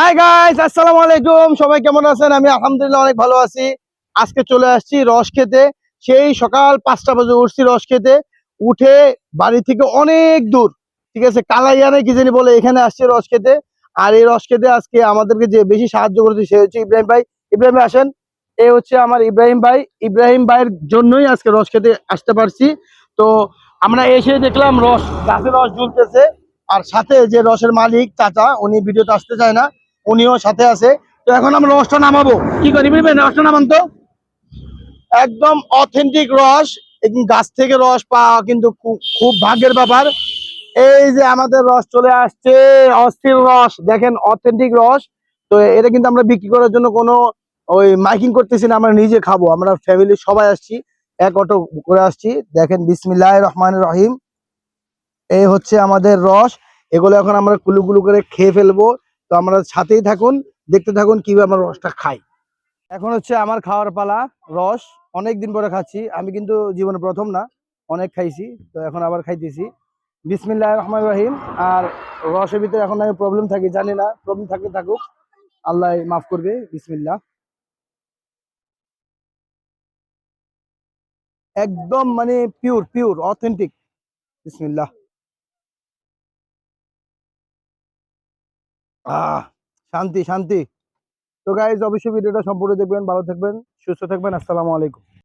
Hi guys আসসালামু আলাইকুম সবাই কেমন আছেন? আমি আলহামদুলিল্লাহ অনেক ভালো আছি। আজকে চলে আসছি রস খেতে। সেই সকাল পাঁচটা বাজে উঠছি রস খেতে। উঠে বাড়ি থেকে অনেক দূর। ঠিক আছে, কালাইয়ানে কি জানি বলে এখানে আসছে রস খেতে। আর এই রস খেতে আজকে আমাদেরকে যে বেশি সাহায্য করেছে সে হচ্ছে ইব্রাহিম ভাই। ইব্রাহিম ভাই, আসেন। এ হচ্ছে আমার ইব্রাহিম ভাই। ইব্রাহিম ভাইয়ের জন্যই আজকে রস খেতে আসতে পারছি। তো আমরা এসে দেখলাম রস, গাছে রস ঝুলতেছে। আর সাথে যে রসের মালিক, চাচা, উনি ভিডিওতে আসতে চায় না। উনিও সাথে আছে। তো এখন আমরা রসটা নামাবো। কি করি রসটা নামান তো। একদম অথেন্টিক রস গাছ থেকে রস পাওয়া কিন্তু খুব ভাগ্যের ব্যাপার। এই যে আমাদের রস চলে আসছে, অস্থির রস, দেখেন অথেন্টিক রস। তো এটা কিন্তু আমরা বিক্রি করার জন্য কোনো ওই মাইকিং করতেছি না, আমরা নিজে খাব। আমরা ফ্যামিলি সবাই আসছি, এক অটো করে আসছি। দেখেন বিসমিল্লাহ রহমান রহিম। এই হচ্ছে আমাদের রস। এগুলো এখন আমরা কুলু কুলু করে খেয়ে ফেলব। তো আমরা সাথেই থাকুন, দেখতে থাকুন কীভাবে আমরা রসটা খাই। এখন হচ্ছে আমার খাওয়ার পালা, রস অনেক দিন পরে খাচ্ছি, আমি কিন্তু জীবনে প্রথম না, অনেক খাইছি, তো এখন আবার খাইতেছি। বিসমিল্লাহ রহমান রহিম, আর রসের ভিতরে এখন আমি প্রবলেম থাকি, জানি না প্রবলেম থাকলে থাকুক, আল্লাহ মাফ করবে বিসমিল্লা একদম মানে পিওর পিওর অথেন্টিক বিসমিল্লাহ। আহ, শান্তি শান্তি। তো গাইজ অবশ্যই ভিডিওটা সম্পূর্ণ দেখবেন, ভালো থাকবেন, সুস্থ থাকবেন, আসসালামু আলাইকুম।